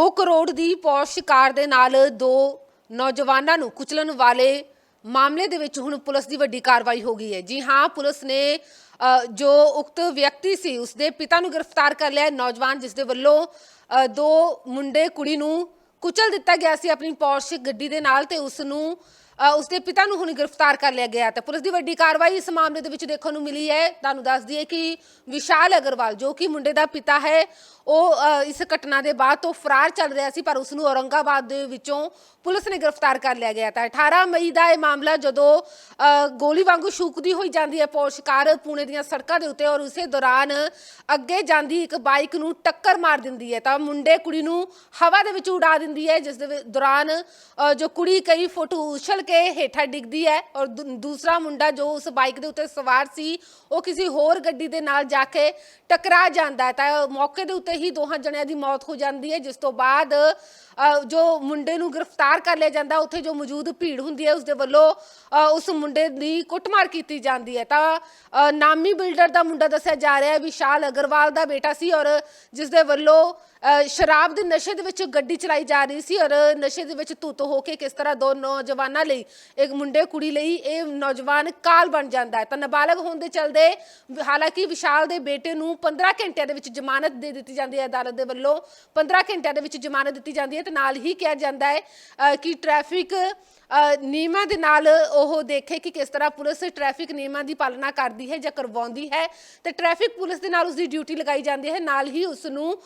2 ਕਰੋੜ ਦੀ ਪੌਸ਼ ਕਾਰ ਦੇ ਨਾਲ ਦੋ ਨੌਜਵਾਨਾਂ ਨੂੰ ਕੁਚਲਣ ਵਾਲੇ ਮਾਮਲੇ ਦੇ ਵਿੱਚ ਹੁਣ ਪੁਲਿਸ ਦੀ ਵੱਡੀ ਕਾਰਵਾਈ ਹੋ ਗਈ ਹੈ। ਜੀ ਹਾਂ ਪੁਲਿਸ ਨੇ ਅ, ਜੋ ਉਕਤ ਵਿਅਕਤੀ ਸੀ ਉਸਦੇ ਪਿਤਾ ਨੂੰ ਗ੍ਰਿਫਤਾਰ ਕਰ ਲਿਆ ਨੌਜਵਾਨ ਜਿਸ ਦੇ ਵੱਲੋਂ ਅ, ਦੋ ਮੁੰਡੇ ਕੁੜੀ ਨੂੰ ਕੁਚਲ ਦਿੱਤਾ ਗਿਆ ਸੀ ਆਪਣੀ ਪੌਸ਼ ਗੱਡੀ ਦੇ ਨਾਲ ਤੇ ਉਸ ਨੂੰ ਅ, ਉਸਦੇ ਪਿਤਾ ਨੂੰ ਹੁਣ ਗ੍ਰਿਫਤਾਰ ਕਰ ਲਿਆ ਗਿਆ ਤੇ ਪੁਲਿਸ ਦੀ ਵੱਡੀ ਕਾਰਵਾਈ ਇਸ ਮਾਮਲੇ ਦੇ ਵਿੱਚ ਦੇਖਣ ਨੂੰ ਮਿਲੀ ਹੈ। ਤੁਹਾਨੂੰ ਦੱਸ ਦਈਏ ਕਿ ਵਿਸ਼ਾਲ ਅਗਰਵਾਲ ਜੋ ਕਿ ਮੁੰਡੇ ਦਾ ਪਿਤਾ ਹੈ ਉਹ ਇਸ ਘਟਨਾ ਦੇ ਬਾਅਦ ਤੋਂ ਫਰਾਰ ਚੱਲ ਰਿਹਾ ਸੀ ਪਰ ਉਸ ਨੂੰ ਔਰੰਗਾਬਾਦ ਦੇ ਵਿੱਚੋਂ ਪੁਲਿਸ ਨੇ ਗ੍ਰਿਫਤਾਰ ਕਰ ਲਿਆ ਗਿਆ ਤਾਂ 18 ਮਈ ਦਾ ਇਹ ਮਾਮਲਾ ਜਦੋਂ ਅ, ਗੋਲੀ ਵਾਂਗੂ ਸ਼ੂਕਦੀ ਹੋਈ ਜਾਂਦੀ ਹੈ ਪੌਸ਼ਕਾਰ ਪੁਣੇ ਦੀਆਂ ਸੜਕਾਂ ਦੇ ਉੱਤੇ ਔਰ ਉਸੇ ਦੌਰਾਨ ਅੱਗੇ ਜਾਂਦੀ ਇੱਕ ਬਾਈਕ ਨੂੰ ਟੱਕਰ ਮਾਰ ਦਿੰਦੀ ਹੈ ਤਾਂ ਮੁੰਡੇ ਕੁੜੀ ਨੂੰ ਹਵਾ ਦੇ ਵਿੱਚ ਉਡਾ ਦਿੰਦੀ ਹੈ ਜਿਸ ਦੇ ਦੌਰਾਨ ਜੋ ਕੁੜੀ ਕਈ ਫੋਟੋ ਉਛਲ ਕੇ ਹੇਠਾਂ ਡਿੱਗਦੀ ਹੈ ਔਰ ਦੂ- ਦੂਸਰਾ ਮੁੰਡਾ ਜੋ ਉਸ ਬਾਈਕ ਦੇ ਉੱਤੇ ਸਵਾਰ ਸੀ ਉਹ ਕਿਸੇ ਹੋਰ ਗੱਡੀ ਦੇ ਨਾਲ ਜਾ ਕੇ ਟਕਰਾ ਜਾਂਦਾ ਹੈ। ਤਾਂ ਮੌਕੇ ਦੇ ਉੱਤੇ ਹੀ ਦੋਹਾਂ ਜਣਿਆਂ ਦੀ ਮੌਤ ਹੋ ਜਾਂਦੀ ਹੈ ਜਿਸ ਤੋਂ ਬਾਅਦ ਅ, ਜੋ ਮੁੰਡੇ ਨੂੰ ਗ੍ਰਿਫਤਾਰ ਕਰ ਲਿਆ ਜਾਂਦਾ ਉੱਥੇ ਜੋ ਮੌਜੂਦ ਭੀੜ ਹੁੰਦੀ ਹੈ ਉਸ ਦੇ ਵੱਲੋਂ ਅ, ਉਸ ਮੁੰਡੇ ਦੀ ਕੁੱਟਮਾਰ ਕੀਤੀ ਜਾਂਦੀ ਹੈ। ਤਾਂ ਅ, ਨਾਮੀ ਬਿਲਡਰ ਦਾ ਮੁੰਡਾ ਦੱਸਿਆ ਜਾ ਰਿਹਾ ਹੈ ਵਿਸ਼ਾਲ ਅਗਰਵਾਲ ਦਾ ਬੇਟਾ ਸੀ ਔਰ ਜਿਸ ਦੇ ਵੱਲੋਂ ਸ਼ਰਾਬ ਦੇ ਨਸ਼ੇ ਦੇ ਵਿੱਚ ਗੱਡੀ ਚਲਾਈ ਜਾ ਰਹੀ ਸੀ ਔਰ ਨਸ਼ੇ ਦੇ ਵਿੱਚ ਧੁੱਤ ਹੋ ਕੇ ਕਿਸ ਤਰ੍ਹਾਂ ਦੋ ਨੌਜਵਾਨਾਂ ਲਈ, ਇੱਕ ਮੁੰਡੇ ਕੁੜੀ ਲਈ ਇਹ ਨੌਜਵਾਨ ਕਾਲ ਬਣ ਜਾਂਦਾ ਹੈ। ਤਾਂ ਨਾਬਾਲਗ ਹੋਣ ਦੇ ਚਲਦੇ ਹਾਲਾਂਕਿ ਵਿਸ਼ਾਲ ਦੇ ਬੇਟੇ ਨੂੰ 15 ਘੰਟਿਆਂ ਦੇ ਵਿੱਚ ਜ਼ਮਾਨਤ ਦੇ ਦਿੱਤੀ ਜਾਂਦੀ ਹੈ ਅਦਾਲਤ ਦੇ ਵੱਲੋਂ। 15 ਘੰਟਿਆਂ ਦੇ ਵਿੱਚ ਜ਼ਮਾਨਤ ਦਿੱਤੀ ਜਾਂਦੀ ਹੈ ਤੇ ਨਾਲ ਹੀ ਕਿਹਾ ਜਾਂਦਾ ਹੈ ਕਿ ਟ੍ਰੈਫਿਕ ਨਿਯਮਾਂ ਦੇ ਨਾਲ ਉਹ ਦੇਖੇ ਕਿ ਕਿਸ ਤਰ੍ਹਾਂ ਪੁਲਿਸ ਟ੍ਰੈਫਿਕ ਨਿਯਮਾਂ ਦੀ ਪਾਲਣਾ ਕਰਦੀ ਹੈ ਜਾਂ ਕਰਵਾਉਂਦੀ ਹੈ ਤੇ ਟ੍ਰੈਫਿਕ ਪੁਲਿਸ ਦੇ ਨਾਲ ਉਸ ਦੀ ਡਿਊਟੀ ਲਗਾਈ ਜਾਂਦੀ ਹੈ। ਨਾਲ ਹੀ ਉਸ ਨੂੰ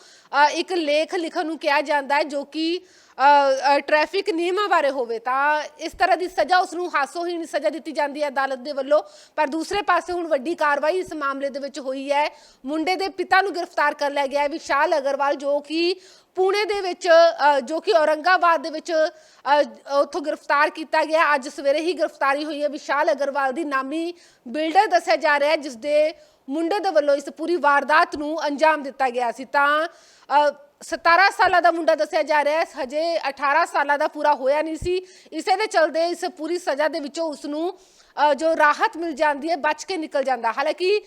ਇੱਕ ਲੇਖ ਲਿਖਣ ਨੂੰ ਕਿਹਾ ਜਾਂਦਾ ਹੈ ਜੋ ਕਿ ਟ੍ਰੈਫਿਕ ਨਿਯਮਾਂ ਬਾਰੇ ਹੋਵੇ ਤਾਂ ਇਸ ਤਰ੍ਹਾਂ ਦੀ ਸਜ਼ਾ ਉਸ ਨੂੰ ਹਾਸੋਹੀਣ ਸਜ਼ਾ ਦਿੱਤੀ ਜਾਂਦੀ ਹੈ ਅਦਾਲਤ ਦੇ ਵੱਲੋਂ। ਪਰ ਦੂਸਰੇ ਪਾਸੇ ਹੁਣ ਵੱਡੀ ਕਾਰਵਾਈ ਇਸ ਮਾਮਲੇ ਦੇ ਵਿੱਚ ਹੋਈ ਹੈ। ਮੁੰਡੇ ਦੇ ਪਿਤਾ ਨੂੰ ਗ੍ਰਿਫਤਾਰ ਕਰ ਲਿਆ ਗਿਆ ਹੈ। ਵਿਸ਼ਾਲ ਅਗਰਵਾਲ ਜੋ ਕਿ ਪੁਣੇ ਦੇ ਵਿੱਚ ਜੋ ਕਿ ਔਰੰਗਾਬਾਦ ਦੇ ਵਿੱਚ ਉੱਥੋਂ ਗ੍ਰਿਫਤਾਰ ਕੀਤਾ ਗਿਆ। ਅੱਜ ਸਵੇਰੇ ਹੀ ਗ੍ਰਿਫਤਾਰੀ ਹੋਈ ਹੈ। ਵਿਸ਼ਾਲ ਅਗਰਵਾਲ ਦੀ ਨਾਮੀ ਬਿਲਡਰ ਦੱਸਿਆ ਜਾ ਰਿਹਾ ਹੈ, ਜਿਸ ਦੇ ਮੁੰਡੇ ਦੇ ਵੱਲੋਂ ਇਸ ਪੂਰੀ ਵਾਰਦਾਤ ਨੂੰ ਅੰਜਾਮ ਦਿੱਤਾ ਗਿਆ ਸੀ। ਤਾਂ ਅ, 17 ਸਾਲਾਂ ਦਾ ਮੁੰਡਾ ਦੱਸਿਆ ਜਾ ਰਿਹਾ ਹੈ। ਹਜੇ 18 ਸਾਲਾਂ ਦਾ ਪੂਰਾ ਹੋਇਆ ਨਹੀਂ ਸੀ। ਇਸੇ ਦੇ ਚਲਦੇ ਇਸ ਪੂਰੀ ਸਜ਼ਾ ਦੇ ਵਿੱਚੋਂ ਉਸ ਨੂੰ ਜੋ ਰਾਹਤ ਮਿਲ ਜਾਂਦੀ ਹੈ, ਬਚ ਕੇ ਨਿਕਲ ਜਾਂਦਾ। ਹਾਲਾਂਕਿ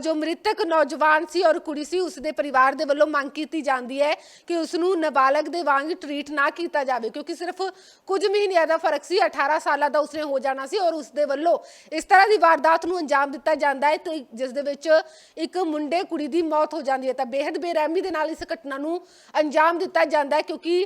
ਜੋ ਮ੍ਰਿਤਕ ਨੌਜਵਾਨ ਸੀ ਔਰ ਕੁੜੀ ਸੀ ਉਸ ਦੇ ਪਰਿਵਾਰ ਦੇ ਵੱਲੋਂ ਮੰਗ ਕੀਤੀ ਜਾਂਦੀ ਹੈ ਕਿ ਉਸ ਨੂੰ ਨਾਬਾਲਗ ਦੇ ਵਾਂਗ ਟਰੀਟ ਨਾ ਕੀਤਾ ਜਾਵੇ, ਕਿਉਂਕਿ ਸਿਰਫ ਕੁਝ ਮਹੀਨਿਆਂ ਦਾ ਫ਼ਰਕ ਸੀ 18 ਸਾਲਾਂ ਦਾ ਉਸਨੇ ਹੋ ਜਾਣਾ ਸੀ ਔਰ ਉਸ ਦੇ ਵੱਲੋਂ ਇਸ ਤਰ੍ਹਾਂ ਦੀ ਵਾਰਦਾਤ ਨੂੰ ਅੰਜਾਮ ਦਿੱਤਾ ਜਾਂਦਾ ਹੈ ਤੇ ਜਿਸ ਦੇ ਵਿੱਚ ਇੱਕ ਮੁੰਡੇ ਕੁੜੀ ਦੀ ਮੌਤ ਹੋ ਜਾਂਦੀ ਹੈ। ਤਾਂ ਬੇहद ਬੇਰਹਿਮੀ ਦੇ ਨਾਲ ਇਸ ਘਟਨਾ ਨੂੰ ਅੰਜਾਮ ਦਿੱਤਾ ਜਾਂਦਾ ਹੈ, ਕਿਉਂਕਿ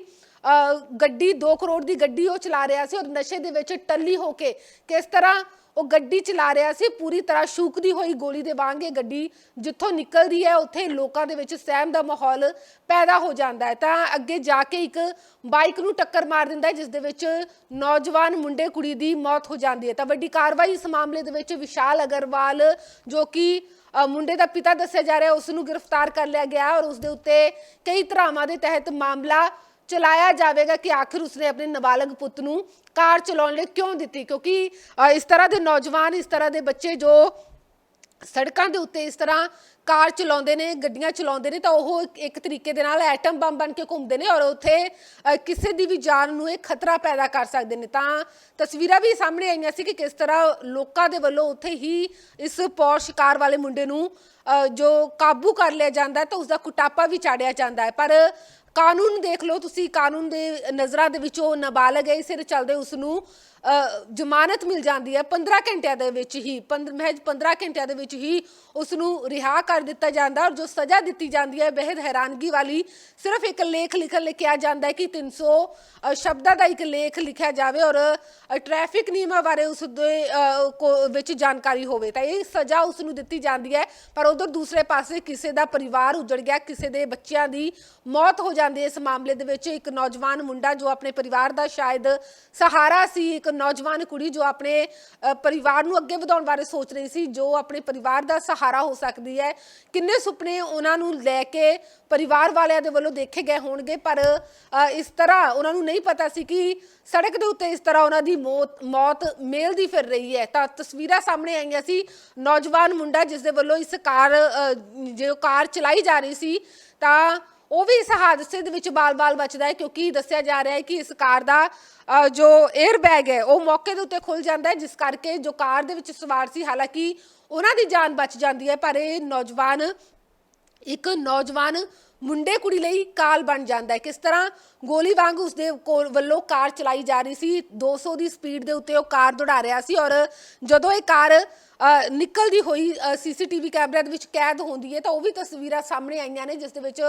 ਗੱਡੀ 2 ਕਰੋੜ ਦੀ ਗੱਡੀ ਉਹ ਚਲਾ ਰਿਹਾ ਸੀ ਔਰ ਨਸ਼ੇ ਦੇ ਵਿੱਚ ਟੱਲੀ ਹੋ ਕੇ ਕਿਸ ਤਰ੍ਹਾਂ ਉਹ ਗੱਡੀ ਚਲਾ ਰਿਹਾ ਸੀ, ਪੂਰੀ ਤਰ੍ਹਾਂ ਸ਼ੂਕਦੀ ਹੋਈ ਗੋਲੀ ਦੇ ਵਾਂਗ ਇਹ ਗੱਡੀ ਜਿੱਥੋਂ ਨਿਕਲ ਰਹੀ ਹੈ, ਉੱਥੇ ਲੋਕਾਂ ਦੇ ਵਿੱਚ ਸਹਿਮ ਦਾ ਮਾਹੌਲ ਪੈਦਾ ਹੋ ਜਾਂਦਾ ਹੈ। ਤਾਂ ਅੱਗੇ ਜਾ ਕੇ ਇੱਕ ਬਾਈਕ ਨੂੰ ਟੱਕਰ ਮਾਰ ਦਿੰਦਾ ਹੈ, ਜਿਸ ਦੇ ਵਿੱਚ ਨੌਜਵਾਨ ਮੁੰਡੇ, ਕੁੜੀ ਦੀ ਮੌਤ ਹੋ ਜਾਂਦੀ ਹੈ। ਤਾਂ ਵੱਡੀ ਕਾਰਵਾਈ ਇਸ ਮਾਮਲੇ ਦੇ ਵਿੱਚ ਵਿਸ਼ਾਲ ਅਗਰਵਾਲ ਜੋ ਕਿ ਮੁੰਡੇ ਦਾ ਪਿਤਾ ਦੱਸਿਆ ਜਾ ਰਿਹਾ ਉਸ ਨੂੰ ਗ੍ਰਿਫਤਾਰ ਕਰ ਲਿਆ ਗਿਆ ਔਰ ਉਸ ਦੇ ਉੱਤੇ ਕਈ ਧਰਾਵਾਂ ਦੇ ਤਹਿਤ ਮਾਮਲਾ ਚਲਾਇਆ ਜਾਵੇਗਾ ਕਿ ਆਖਿਰ ਉਸਨੇ ਆਪਣੇ ਨਾਬਾਲਗ ਪੁੱਤ ਨੂੰ ਕਾਰ ਚਲਾਉਣ ਲਈ ਕਿਉਂ ਦਿੱਤੀ? ਕਿਉਂਕਿ ਇਸ ਤਰ੍ਹਾਂ ਦੇ ਨੌਜਵਾਨ ਇਸ ਤਰ੍ਹਾਂ ਦੇ ਬੱਚੇ ਜੋ ਸੜਕਾਂ ਦੇ ਉੱਤੇ ਇਸ ਤਰ੍ਹਾਂ ਕਾਰ ਚਲਾਉਂਦੇ ਨੇ ਗੱਡੀਆਂ ਚਲਾਉਂਦੇ ਨੇ ਤਾਂ ਉਹ ਇੱਕ- ਤਰੀਕੇ ਦੇ ਨਾਲ ਐਟਮ ਬੰਬ ਬਣ ਕੇ ਘੁੰਮਦੇ ਨੇ ਔਰ ਉੱਥੇ ਕਿਸੇ ਦੀ ਵੀ ਜਾਨ ਨੂੰ ਇਹ ਖਤਰਾ ਪੈਦਾ ਕਰ ਸਕਦੇ ਨੇ। ਤਾਂ ਤਸਵੀਰਾਂ ਵੀ ਸਾਹਮਣੇ ਆਈਆਂ ਸੀ ਕਿ ਕਿਸ ਤਰ੍ਹਾਂ ਲੋਕਾਂ ਦੇ ਵੱਲੋਂ ਉੱਥੇ ਹੀ ਇਸ ਪੌਰ ਸ਼ਿਕਾਰ ਵਾਲੇ ਮੁੰਡੇ ਨੂੰ ਅ, ਜੋ ਕਾਬੂ ਕਰ ਲਿਆ ਜਾਂਦਾ ਹੈ ਤਾਂ ਉਸ ਦਾ ਕੁਟਾਪਾ ਵੀ ਚਾੜਿਆ ਜਾਂਦਾ ਹੈ। ਪਰ ਕਾਨੂੰਨ ਦੇਖ ਲਓ, ਤੁਸੀਂ ਕਾਨੂੰਨ ਦੇ ਨਜ਼ਰਾਂ ਦੇ ਵਿੱਚ ਉਹ ਨਾਬਾਲਗ ਹੈ, ਇਸੇ ਦੇ ਚੱਲਦੇ ਉਸ ਨੂੰ ਜ਼ਮਾਨਤ ਮਿਲ ਜਾਂਦੀ ਹੈ 15 ਘੰਟਿਆਂ ਦੇ ਵਿੱਚ ਹੀ ਪੰਦ- ਮਹਿਜ 15 ਘੰਟਿਆਂ ਦੇ ਵਿੱਚ ਹੀ ਉਸ ਨੂੰ ਰਿਹਾ ਕਰ ਦਿੱਤਾ ਜਾਂਦਾ ਔਰ ਜੋ ਸਜ਼ਾ ਦਿੱਤੀ ਜਾਂਦੀ ਹੈ ਬੇहद ਹੈਰਾਨਗੀ ਵਾਲੀ ਸਿਰਫ ਇੱਕ ਲੇਖ ਲਿਖਣ ਲਈ ਕਿਹਾ ਜਾਂਦਾ ਹੈ ਕਿ 300 ਅ, ਸ਼ਬਦਾਂ ਦਾ ਇੱਕ ਲੇਖ ਲਿਖਿਆ ਜਾਵੇ ਔਰ ਟ੍ਰੈਫਿਕ ਨਿਯਮਾਂ ਬਾਰੇ ਉਸ ਦੇ ਕੋ- ਵਿੱਚ ਜਾਣਕਾਰੀ ਹੋਵੇ। ਤਾਂ ਇਹ ਸਜ਼ਾ ਉਸ ਨੂੰ ਦਿੱਤੀ ਜਾਂਦੀ ਹੈ ਪਰ ਉਧਰ ਦੂਸਰੇ ਪਾਸੇ ਕਿਸੇ ਦਾ ਪਰਿਵਾਰ ਉਜੜ ਗਿਆ ਕਿਸੇ ਦੇ ਬੱਚਿਆਂ ਦੀ ਮੌਤ ਹੋ ਜਾਂਦੀ ਹੈ। ਇਸ ਮਾਮਲੇ ਦੇ ਵਿੱਚ ਇੱਕ ਨੌਜਵਾਨ ਮੁੰਡਾ ਜੋ ਆਪਣੇ ਪਰਿਵਾਰ ਦਾ ਸ਼ਾਇਦ ਸਹਾਰਾ ਸੀ ਇੱਕ ਨੌਜਵਾਨ ਕੁੜੀ ਜੋ ਆਪਣੇ ਪਰਿਵਾਰ ਨੂੰ ਅੱਗੇ ਵਧਾਉਣ ਬਾਰੇ ਸੋਚ ਰਹੀ ਸੀ, ਜੋ ਆਪਣੇ ਪਰਿਵਾਰ ਦਾ ਸਹਾਰਾ ਹੋ ਸਕਦੀ ਹੈ। ਕਿੰਨੇ ਸੁਪਨੇ ਉਹਨਾਂ ਨੂੰ ਲੈ ਕੇ ਪਰਿਵਾਰ ਵਾਲਿਆਂ ਦੇ ਵੱਲੋਂ ਦੇਖੇ ਗਏ ਹੋਣਗੇ, ਪਰ ਇਸ ਤਰ੍ਹਾਂ ਉਹਨਾਂ ਨੂੰ ਨਹੀਂ ਪਤਾ ਸੀ ਕਿ ਸੜਕ ਦੇ ਉੱਤੇ ਇਸ ਤਰ੍ਹਾਂ ਉਹਨਾਂ ਦੀ ਮੌਤ ਮੌਤ ਮੇਲਦੀ ਫਿਰ ਰਹੀ ਹੈ। ਤਾਂ ਤਸਵੀਰਾਂ ਸਾਹਮਣੇ ਆਈਆਂ ਸੀ, ਨੌਜਵਾਨ ਮੁੰਡਾ ਜਿਸ ਦੇ ਵੱਲੋਂ ਇਸ ਕਾਰ ਜੋ ਕਾਰ ਚਲਾਈ ਜਾ ਰਹੀ ਸੀ, ਤਾਂ ਉਹ ਵੀ ਇਸ ਹਾਦਸੇ ਦੇ ਵਿੱਚ ਬਾਲ-ਬਾਲ ਬਚਦਾ ਹੈ ਕਿਉਂਕਿ ਦੱਸਿਆ ਜਾ ਰਿਹਾ ਹੈ ਕਿ ਇਸ ਕਾਰ ਦਾ ਜੋ 에ਅਰ ਬੈਗ ਹੈ, ਉਹ ਮੌਕੇ ਦੇ ਉੱਤੇ ਖੁੱਲ ਜਾਂਦਾ ਹੈ, ਜਿਸ ਕਰਕੇ ਜੋ ਕਾਰ ਦੇ ਵਿੱਚ ਸਵਾਰ ਸੀ, ਹਾਲਾਂਕਿ ਉਹਨਾਂ ਦੀ ਜਾਨ ਬਚ ਜਾਂਦੀ ਹੈ, ਪਰ ਇਹ ਨੌਜਵਾਨ, ਇੱਕ ਨੌਜਵਾਨ ਮੁੰਡੇ ਕੁੜੀ ਲਈ ਕਾਲ ਬਣ ਜਾਂਦਾ ਹੈ। ਕਿਸ ਤਰ੍ਹਾਂ ਗੋਲੀ ਵਾਂਗ ਉਸਦੇ ਕੋਲ ਵੱਲੋਂ ਕਾਰ ਚਲਾਈ ਜਾ ਰਹੀ ਸੀ 200 ਦੀ ਸਪੀਡ ਦੇ ਉੱਤੇ ਉਹ ਕਾਰ ਦੌੜਾ ਰਿਹਾ ਸੀ ਔਰ ਜਦੋਂ ਇਹ ਕਾਰ ਨਿਕਲਦੀ ਹੋਈ ਸੀਸੀਟੀਵੀ ਕੈਮਰੇ ਦੇ ਵਿੱਚ ਕੈਦ ਹੁੰਦੀ ਹੈ ਤਾਂ ਉਹ ਵੀ ਤਸਵੀਰਾਂ ਸਾਹਮਣੇ ਆਈਆਂ ਨੇ, ਜਿਸ ਦੇ ਵਿੱਚ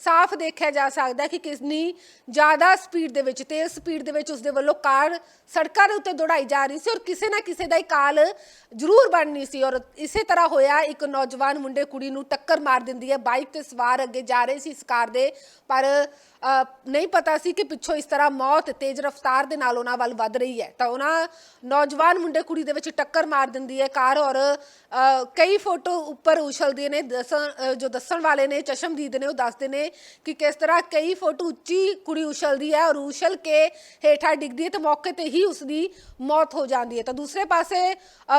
ਸਾਫ਼ ਦੇਖਿਆ ਜਾ ਸਕਦਾ ਕਿ ਕਿੰਨੀ ਜ਼ਿਆਦਾ ਸਪੀਡ ਦੇ ਵਿੱਚ, ਤੇਜ਼ ਸਪੀਡ ਦੇ ਵਿੱਚ ਉਸਦੇ ਵੱਲੋਂ ਕਾਰ ਸੜਕਾਂ ਦੇ ਉੱਤੇ ਦੌੜਾਈ ਜਾ ਰਹੀ ਸੀ ਔਰ ਕਿਸੇ ਨਾ ਕਿਸੇ ਦਾ ਹੀ ਕਾਲ ਜ਼ਰੂਰ ਬਣਨੀ ਸੀ ਔਰ ਇਸੇ ਤਰ੍ਹਾਂ ਹੋਇਆ, ਇੱਕ ਨੌਜਵਾਨ ਮੁੰਡੇ ਕੁੜੀ ਨੂੰ ਟੱਕਰ ਮਾਰ ਦਿੰਦੀ ਹੈ, ਬਾਈਕ ਤੇ ਸਵਾਰ ਅੱਗੇ ਜਾ ਰਹੇ ਸੀ ਇਸ ਕਾਰ ਦੇ, ਪਰ ਨਹੀਂ ਪਤਾ ਸੀ ਕਿ ਪਿੱਛੋਂ ਇਸ ਤਰ੍ਹਾਂ ਮੌਤ ਤੇਜ਼ ਰਫ਼ਤਾਰ ਦੇ ਨਾਲ ਉਹਨਾਂ ਵੱਲ ਵੱਧ ਰਹੀ ਹੈ। ਤਾਂ ਉਹਨਾਂ ਨੌਜਵਾਨ ਮੁੰਡੇ ਕੁੜੀ ਦੇ ਵਿੱਚ ਟੱਕਰ ਮਾਰ ਦਿੰਦੀ ਹੈ ਕਾਰ ਔਰ ਕਈ ਫੋਟੋ ਉੱਪਰ ਉਛਲਦੇ ਨੇ ਦੱਸਣ ਜੋ ਦੱਸਣ ਵਾਲੇ ਨੇ, ਚਸ਼ਮਦੀਦ ਨੇ, ਉਹ ਦੱਸਦੇ ਨੇ ਕਿ ਕਿਸ ਤਰ੍ਹਾਂ ਕਈ ਫੋਟੋ ਉੱਚੀ ਕੁੜੀ ਉਛਲਦੀ ਹੈ ਔਰ ਉਛਲ ਕੇ ਹੇਠਾਂ ਡਿੱਗਦੀ ਹੈ ਤੇ ਮੌਕੇ ਤੇ ਹੀ ਉਸ ਦੀ ਮੌਤ ਹੋ ਜਾਂਦੀ ਹੈ। ਤਾਂ ਦੂਸਰੇ ਪਾਸੇ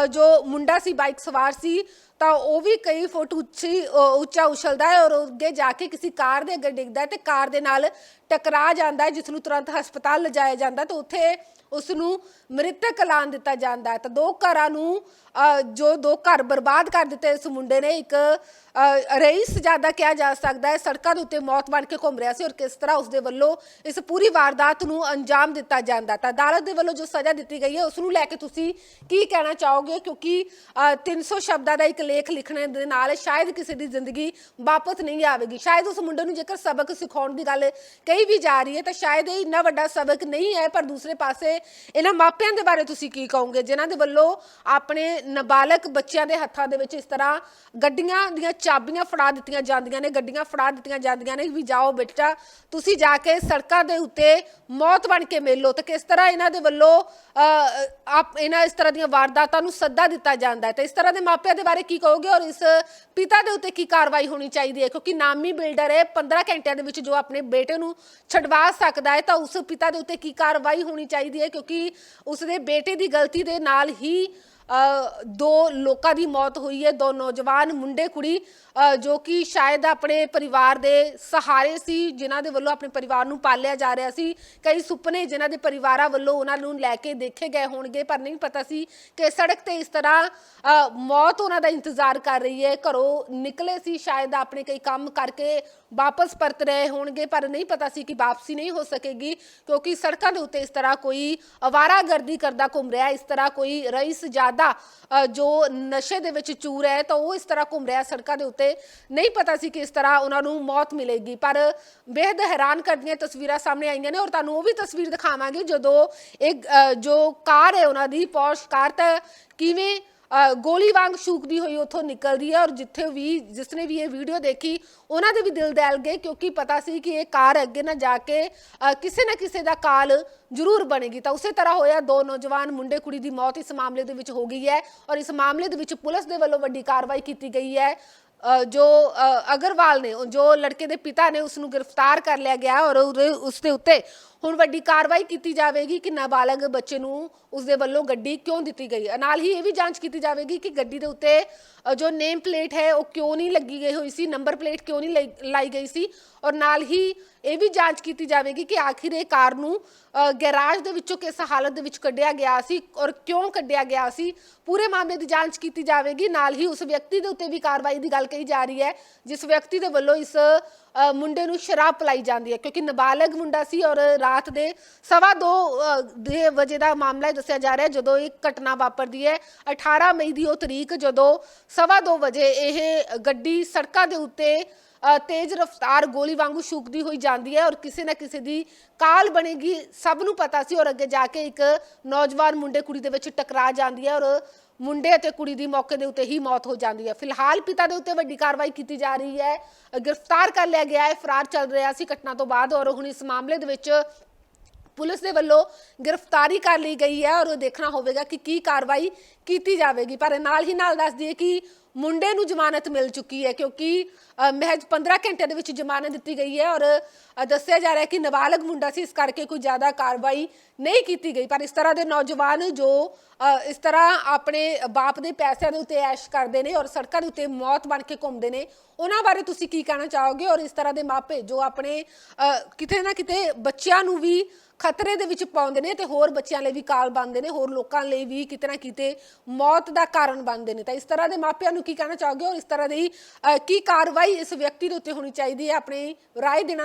ਜੋ ਮੁੰਡਾ ਸੀ, ਬਾਈਕ ਸਵਾਰ ਸੀ ਤਾਂ ਉਹ ਵੀ ਕਈ ਫੁੱਟ ਉੱਚੀ ਉੱਚਾ ਉਛਲਦਾ ਹੈ ਔਰ ਅੱਗੇ ਜਾ ਕੇ ਕਿਸੇ ਕਾਰ ਦੇ ਅੱਗੇ ਡਿੱਗਦਾ ਹੈ ਤੇ ਕਾਰ ਦੇ ਨਾਲ ਟਕਰਾ ਜਾਂਦਾ ਹੈ ਜਿਸ ਨੂੰ ਤੁਰੰਤ ਹਸਪਤਾਲ ਲਿਜਾਇਆ ਜਾਂਦਾ ਤੇ ਉੱਥੇ ਉਸ ਨੂੰ ਮ੍ਰਿਤਕ ਐਲਾਨ ਦਿੱਤਾ ਜਾਂਦਾ ਹੈ। ਤਾਂ ਦੋ ਘਰਾਂ ਨੂੰ ਅ, ਜੋ ਦੋ ਘਰ ਬਰਬਾਦ ਕਰ ਦਿੱਤੇ ਇਸ ਮੁੰਡੇ ਨੇ ਇੱਕ ਰਈਸ ਜ਼ਿਆਦਾ ਕਿਹਾ ਜਾ ਸਕਦਾ ਹੈ। ਸੜਕਾਂ ਦੇ ਉੱਤੇ ਮੌਤ ਬਣ ਕੇ ਘੁੰਮ ਰਿਹਾ ਸੀ ਔਰ ਕਿਸ ਤਰ੍ਹਾਂ ਉਸ ਦੇ ਵੱਲੋਂ ਇਸ ਪੂਰੀ ਵਾਰਦਾਤ ਨੂੰ ਅੰਜਾਮ ਦਿੱਤਾ ਜਾਂਦਾ ਤਾਂ ਅਦਾਲਤ ਦੇ ਵੱਲੋਂ ਜੋ ਸਜ਼ਾ ਦਿੱਤੀ ਗਈ ਹੈ ਉਸ ਨੂੰ ਲੈ ਕੇ ਤੁਸੀਂ ਕੀ ਕਹਿਣਾ ਚਾਹੋਗੇ? ਕਿਉਂਕਿ ਅ, 300 ਸ਼ਬਦਾਂ ਦਾ ਇੱਕ ਲੇਖ ਲਿਖਣ ਦੇ ਨਾਲ ਸ਼ਾਇਦ ਕਿਸੇ ਦੀ ਜ਼ਿੰਦਗੀ ਵਾਪਸ ਨਹੀਂ ਆਵੇਗੀ। ਸ਼ਾਇਦ ਉਸ ਮੁੰਡੇ ਨੂੰ ਜੇਕਰ ਸਬਕ ਸਿਖਾਉਣ ਦੀ ਗੱਲ ਕਹੀ ਵੀ ਜਾ ਰਹੀ ਹੈ ਤਾਂ ਸ਼ਾਇਦ ਇਹ ਇੰਨਾ ਵੱਡਾ ਸਬਕ ਨਹੀਂ ਹੈ ਪਰ ਦੂਸਰੇ ਪਾਸੇ ਇਹਨਾਂ ਮਾਪਿਆਂ ਦੇ ਬਾਰੇ ਤੁਸੀਂ ਕੀ ਕਹੋਗੇ ਜਿਨ੍ਹਾਂ ਦੇ ਵੱਲੋਂ ਆਪਣੇ ਨਾਬਾਲਗ ਬੱਚਿਆਂ ਦੇ ਹੱਥਾਂ ਦੇ ਵਿੱਚ ਇਸ ਤਰ੍ਹਾਂ ਗੱਡੀਆਂ ਦੀਆਂ ਚਾਬੀਆਂ ਫੜਾ ਦਿੱਤੀਆਂ ਜਾਂਦੀਆਂ ਨੇ, ਗੱਡੀਆਂ ਫੜਾ ਦਿੱਤੀਆਂ ਜਾਂਦੀਆਂ ਨੇ ਵੀ ਜਾਓ ਬੇਟਾ, ਤੁਸੀਂ ਜਾ ਕੇ ਸੜਕਾਂ ਦੇ ਉੱਤੇ ਮੌਤ ਬਣ ਕੇ ਮਿਲੋ ਤੇ ਕਿਸ ਤਰ੍ਹਾਂ ਇਹਨਾਂ ਦੇ ਵੱਲੋਂ ਆਪ ਇਹਨਾਂ ਇਸ ਤਰ੍ਹਾਂ ਦੀਆਂ ਵਾਰਦਾਤਾਂ ਨੂੰ ਸੱਦਾ ਦਿੱਤਾ ਜਾਂਦਾ ਹੈ? ਤੇ ਇਸ ਤਰ੍ਹਾਂ ਦੇ ਮਾਪਿਆਂ ਦੇ ਬਾਰੇ ਕੀ ਕਹੋਗੇ ਔਰ ਇਸ ਪਿਤਾ ਦੇ ਉੱਤੇ ਕੀ ਕਾਰਵਾਈ ਹੋਣੀ ਚਾਹੀਦੀ ਹੈ? ਕਿਉਂਕਿ ਨਾਮੀ ਬਿਲਡਰ ਹੈ 15 ਘੰਟਿਆਂ ਦੇ ਵਿੱਚ ਜੋ ਆਪਣੇ ਬੇਟੇ ਨੂੰ ਛਡਵਾ ਸਕਦਾ ਹੈ, ਤਾਂ ਉਸ ਪਿਤਾ ਦੇ ਉੱਤੇ ਕੀ ਕਾਰਵਾਈ ਹੋਣੀ ਚਾਹੀਦੀ ਹੈ? ਕਿਉਂਕਿ ਉਸ ਦੇ ਬੇਟੇ ਦੀ ਗਲਤੀ ਦੇ ਨਾਲ ਹੀ ਦੋ ਲੋਕਾਂ ਦੀ ਮੌਤ ਹੋਈ ਹੈ ਦੋ ਨੌਜਵਾਨ ਮੁੰਡੇ ਕੁੜੀ ਜੋ ਕਿ ਸ਼ਾਇਦ ਆਪਣੇ ਪਰਿਵਾਰ ਦੇ ਸਹਾਰੇ ਸੀ ਜਿਨ੍ਹਾਂ ਦੇ ਵੱਲੋਂ ਆਪਣੇ ਪਰਿਵਾਰ ਨੂੰ ਪਾਲਿਆ ਜਾ ਰਿਹਾ ਸੀ। ਕਈ ਸੁਪਨੇ ਜਿਨ੍ਹਾਂ ਦੇ ਪਰਿਵਾਰਾਂ ਵੱਲੋਂ ਉਹਨਾਂ ਨੂੰ ਲੈ ਕੇ ਦੇਖੇ ਗਏ ਹੋਣਗੇ ਪਰ ਨਹੀਂ ਪਤਾ ਸੀ ਕਿ ਸੜਕ ਤੇ ਇਸ ਤਰ੍ਹਾਂ ਅ, ਮੌਤ ਉਹਨਾਂ ਦਾ ਇੰਤਜ਼ਾਰ ਕਰ ਰਹੀ ਹੈ। ਘਰੋਂ ਨਿਕਲੇ ਸੀ ਸ਼ਾਇਦ ਆਪਣੇ ਕਈ ਕੰਮ ਕਰਕੇ ਵਾਪਸ ਪਰਤ ਰਹੇ ਹੋਣਗੇ, ਪਰ ਨਹੀਂ ਪਤਾ ਸੀ ਕਿ ਵਾਪਸੀ ਨਹੀਂ ਹੋ ਸਕੇਗੀ, ਕਿਉਂਕਿ ਸੜਕਾਂ ਦੇ ਉੱਤੇ ਇਸ ਤਰ੍ਹਾਂ ਕੋਈ ਅਵਾਰਾਗਰਦੀ ਕਰਦਾ ਘੁੰਮ ਰਿਹਾ, ਇਸ ਤਰ੍ਹਾਂ ਕੋਈ ਰਈਸ ਜ਼ਿਆਦਾ ਜੋ ਨਸ਼ੇ ਦੇ ਵਿੱਚ ਚੂਰ ਹੈ, ਤਾਂ ਉਹ ਇਸ ਤਰ੍ਹਾਂ ਘੁੰਮ ਰਿਹਾ, ਸੜਕਾਂ ਦੇ ਉੱਤੇ ਨਹੀਂ ਪਤਾ ਸੀ ਕਿ ਇਸ ਤਰ੍ਹਾਂ ਉਹਨਾਂ ਨੂੰ ਮੌਤ ਮਿਲੇਗੀ, ਪਰ ਬੇहद ਹੈਰਾਨ ਕਰਦੀਆਂ ਤਸਵੀਰਾਂ ਸਾਹਮਣੇ ਆਈਆਂ ਨੇ ਔਰ ਤੁਹਾਨੂੰ ਉਹ ਵੀ ਤਸਵੀਰ ਦਿਖਾਵਾਂਗੇ ਜਦੋਂ ਇੱਕ ਜੋ ਕਾਰ ਹੈ ਉਹਨਾਂ ਦੀ ਪੌਸ਼ ਕਾਰ ਤਾਂ ਕਿਵੇਂ ਗੋਲੀ ਵਾਂਗ ਸ਼ੂਕਦੀ ਹੋਈ ਉੱਥੋਂ ਨਿਕਲਦੀ ਹੈ ਔਰ ਜਿੱਥੇ ਵੀ ਜਿਸਨੇ ਵੀ ਇਹ ਵੀਡੀਓ ਦੇਖੀ, ਉਹਨਾਂ ਦੇ ਵੀ ਦਿਲ ਦਹਿਲ ਗਏ ਕਿਉਂਕਿ ਪਤਾ ਸੀ ਕਿ ਇਹ ਕਾਰ ਅੱਗੇ ਨਾ ਜਾ ਕੇ ਕਿਸੇ ਨਾ ਕਿਸੇ ਦਾ ਕਾਲ ਜ਼ਰੂਰ ਬਣੇਗੀ। ਤਾਂ ਉਸੇ ਤਰ੍ਹਾਂ ਹੋਇਆ, ਦੋ ਨੌਜਵਾਨ ਮੁੰਡੇ ਕੁੜੀ ਦੀ ਮੌਤ ਇਸ ਮਾਮਲੇ ਦੇ ਵਿੱਚ ਹੋ ਗਈ ਹੈ ਔਰ ਇਸ ਮਾਮਲੇ ਦੇ ਵਿੱਚ ਪੁਲਿਸ ਦੇ ਵੱਲੋਂ ਵੱਡੀ ਕਾਰਵਾਈ ਕੀਤੀ ਗਈ ਹੈ। ਜੋ ਅਗਰਵਾਲ ਨੇ, ਜੋ ਲੜਕੇ ਦੇ ਪਿਤਾ ਨੇ ਉਸ ਨੂੰ ਗ੍ਰਿਫਤਾਰ ਕਰ ਲਿਆ ਗਿਆ ਔਰ ਉਹਦੇ- ਉਸ ਦੇ ਉੱਤੇ ਹੁਣ ਵੱਡੀ ਕਾਰਵਾਈ ਕੀਤੀ ਜਾਵੇਗੀ ਕਿ ਨਾਬਾਲਗ ਬੱਚੇ ਨੂੰ ਉਸਦੇ ਵੱਲੋਂ ਗੱਡੀ ਕਿਉਂ ਦਿੱਤੀ ਗਈ? ਹੈ ਨਾਲ ਹੀ ਇਹ ਵੀ ਜਾਂਚ ਕੀਤੀ ਜਾਵੇਗੀ ਕਿ ਗੱਡੀ ਦੇ ਉੱਤੇ ਜੋ ਨੇਮ ਪਲੇਟ ਹੈ, ਉਹ ਕਿਉਂ ਨਹੀਂ ਲੱਗੀ ਗਈ ਹੋਈ ਸੀ ਨੰਬਰ ਪਲੇਟ ਕਿਉਂ ਨਹੀਂ ਲਾਈ- ਲਾਈ ਗਈ ਸੀ? ਔਰ ਨਾਲ ਹੀ ਇਹ ਵੀ ਜਾਂਚ ਕੀਤੀ ਜਾਵੇਗੀ ਕਿ ਆਖਿਰ ਇਹ ਕਾਰ ਨੂੰ ਗੈਰਾਜ ਦੇ ਵਿੱਚੋਂ ਕਿਸ ਹਾਲਤ ਦੇ ਵਿੱਚ ਕੱਢਿਆ ਗਿਆ ਸੀ ਔਰ ਕਿਉਂ ਕੱਢਿਆ ਗਿਆ ਸੀ? ਪੂਰੇ ਮਾਮਲੇ ਦੀ ਜਾਂਚ ਕੀਤੀ ਜਾਵੇਗੀ। ਨਾਲ ਹੀ ਉਸ ਵਿਅਕਤੀ ਦੇ ਉੱਤੇ ਵੀ ਕਾਰਵਾਈ ਦੀ ਗੱਲ ਕਹੀ ਜਾ ਰਹੀ ਹੈ, ਜਿਸ ਵਿਅਕਤੀ ਦੇ ਵੱਲੋਂ ਇਸ ਮੁੰਡੇ ਨੂੰ ਸ਼ਰਾਬ ਪਲਾਈ ਜਾਂਦੀ ਹੈ, ਕਿਉਂਕਿ ਨਾਬਾਲਗ ਮੁੰਡਾ ਸੀ ਔਰ ਰਾਤ ਦੇ ਸਵਾ ਦੋ ਦੇ ਵਜੇ ਦਾ ਮਾਮਲਾ ਦੱਸਿਆ ਜਾ ਰਿਹਾ ਜਦੋਂ ਇਹ ਘਟਨਾ ਵਾਪਰਦੀ ਹੈ। 18 ਮਈ ਦੀ ਉਹ ਤਰੀਕ, ਜਦੋਂ ਸਵਾ ਦੋ ਵਜੇ ਇਹ ਗੱਡੀ ਸੜਕਾਂ ਦੇ ਉੱਤੇ ਤੇਜ਼ ਰਫ਼ਤਾਰ ਗੋਲੀ ਵਾਂਗੂ ਸ਼ੂਕਦੀ ਹੋਈ ਜਾਂਦੀ ਹੈ ਔਰ ਕਿਸੇ ਨਾ ਕਿਸੇ ਦੀ ਕਾਲ ਬਣੇਗੀ, ਸਭ ਨੂੰ ਪਤਾ ਸੀ ਔਰ ਅੱਗੇ ਜਾ ਕੇ ਇੱਕ ਨੌਜਵਾਨ ਮੁੰਡੇ ਕੁੜੀ ਦੇ ਵਿੱਚ ਟਕਰਾ ਜਾਂਦੀ ਹੈ ਔਰ ਮੁੰਡੇ ਅਤੇ ਕੁੜੀ ਦੀ ਮੌਕੇ ਦੇ ਉੱਤੇ ਹੀ ਮੌਤ ਹੋ ਜਾਂਦੀ ਹੈ। ਫਿਲਹਾਲ ਪਿਤਾ ਦੇ ਉੱਤੇ ਵੱਡੀ ਕਾਰਵਾਈ ਕੀਤੀ ਜਾ ਰਹੀ ਹੈ। ਗ੍ਰਿਫਤਾਰ ਕਰ ਲਿਆ ਗਿਆ ਹੈ। ਫਰਾਰ ਚੱਲ ਰਿਹਾ ਸੀ ਘਟਨਾ ਤੋਂ ਬਾਅਦ ਔਰ ਹੁਣ ਇਸ ਮਾਮਲੇ ਦੇ ਵਿੱਚ ਪੁਲਿਸ ਦੇ ਵੱਲੋਂ ਗ੍ਰਿਫਤਾਰੀ ਕਰ ਲਈ ਗਈ ਹੈ ਔਰ ਉਹ ਦੇਖਣਾ ਹੋਵੇਗਾ ਕਿ ਕੀ ਕਾਰਵਾਈ ਕੀਤੀ ਜਾਵੇਗੀ। ਪਰ ਨਾਲ ਹੀ ਨਾਲ ਦੱਸ ਦਈਏ ਕਿ ਮੁੰਡੇ ਨੂੰ ਜ਼ਮਾਨਤ ਮਿਲ ਚੁੱਕੀ ਹੈ ਕਿਉਂਕਿ ਅ, ਮਹਿਜ 15 ਘੰਟੇ ਦੇ ਵਿੱਚ ਜ਼ਮਾਨਤ ਦਿੱਤੀ ਗਈ ਹੈ ਔਰ ਅ, ਦੱਸਿਆ ਜਾ ਰਿਹਾ ਹੈ ਕਿ ਨਾਬਾਲਗ ਮੁੰਡਾ ਸੀ। ਇਸ ਕਰਕੇ ਕੋਈ ਜ਼ਿਆਦਾ ਕਾਰਵਾਈ ਨਹੀਂ ਕੀਤੀ ਗਈ। ਪਰ ਇਸ ਤਰ੍ਹਾਂ ਦੇ ਨੌਜਵਾਨ ਜੋ ਅ, ਇਸ ਤਰ੍ਹਾਂ ਆਪਣੇ ਬਾਪ ਦੇ ਪੈਸਿਆਂ ਦੇ ਉੱਤੇ ਐਸ਼ ਕਰਦੇ ਨੇ ਔਰ ਸੜਕਾਂ ਦੇ ਉੱਤੇ ਮੌਤ ਬਣ ਕੇ ਘੁੰਮਦੇ ਨੇ ਉਹਨਾਂ ਬਾਰੇ ਤੁਸੀਂ ਕੀ ਕਹਿਣਾ ਚਾਹੋਗੇ? ਔਰ ਇਸ ਤਰ੍ਹਾਂ ਦੇ ਮਾਪੇ ਜੋ ਆਪਣੇ ਅ, ਕਿਤੇ ਨਾ ਕਿਤੇ ਬੱਚਿਆਂ ਨੂੰ ਵੀ ਖਤਰੇ ਦੇ ਵਿੱਚ ਪਾਉਂਦੇ ਨੇ ਤੇ ਹੋਰ ਬੱਚਿਆਂ ਲਈ ਵੀ ਕਾਲ ਬਣਦੇ ਨੇ ਹੋਰ ਲੋਕਾਂ ਲਈ ਵੀ ਕਿਤੇ ਨਾ ਕਿਤੇ ਮੌਤ ਦਾ ਕਾਰਨ ਬਣਦੇ ਨੇ। ਤਾਂ ਇਸ ਤਰ੍ਹਾਂ ਦੇ ਮਾਪਿਆਂ ਨੂੰ ਕੀ ਕਹਿਣਾ ਚਾਹੋਗੇ ਔਰ ਇਸ ਤਰ੍ਹਾਂ ਦੀ ਅ, ਕੀ ਕਾਰਵਾਈ ਇਸ ਵਿਅਕਤੀ ਦੇ ਉੱਤੇ ਹੋਣੀ ਚਾਹੀਦੀ ਹੈ? ਆਪਣੀ ਰਾਏ ਦੇਣਾ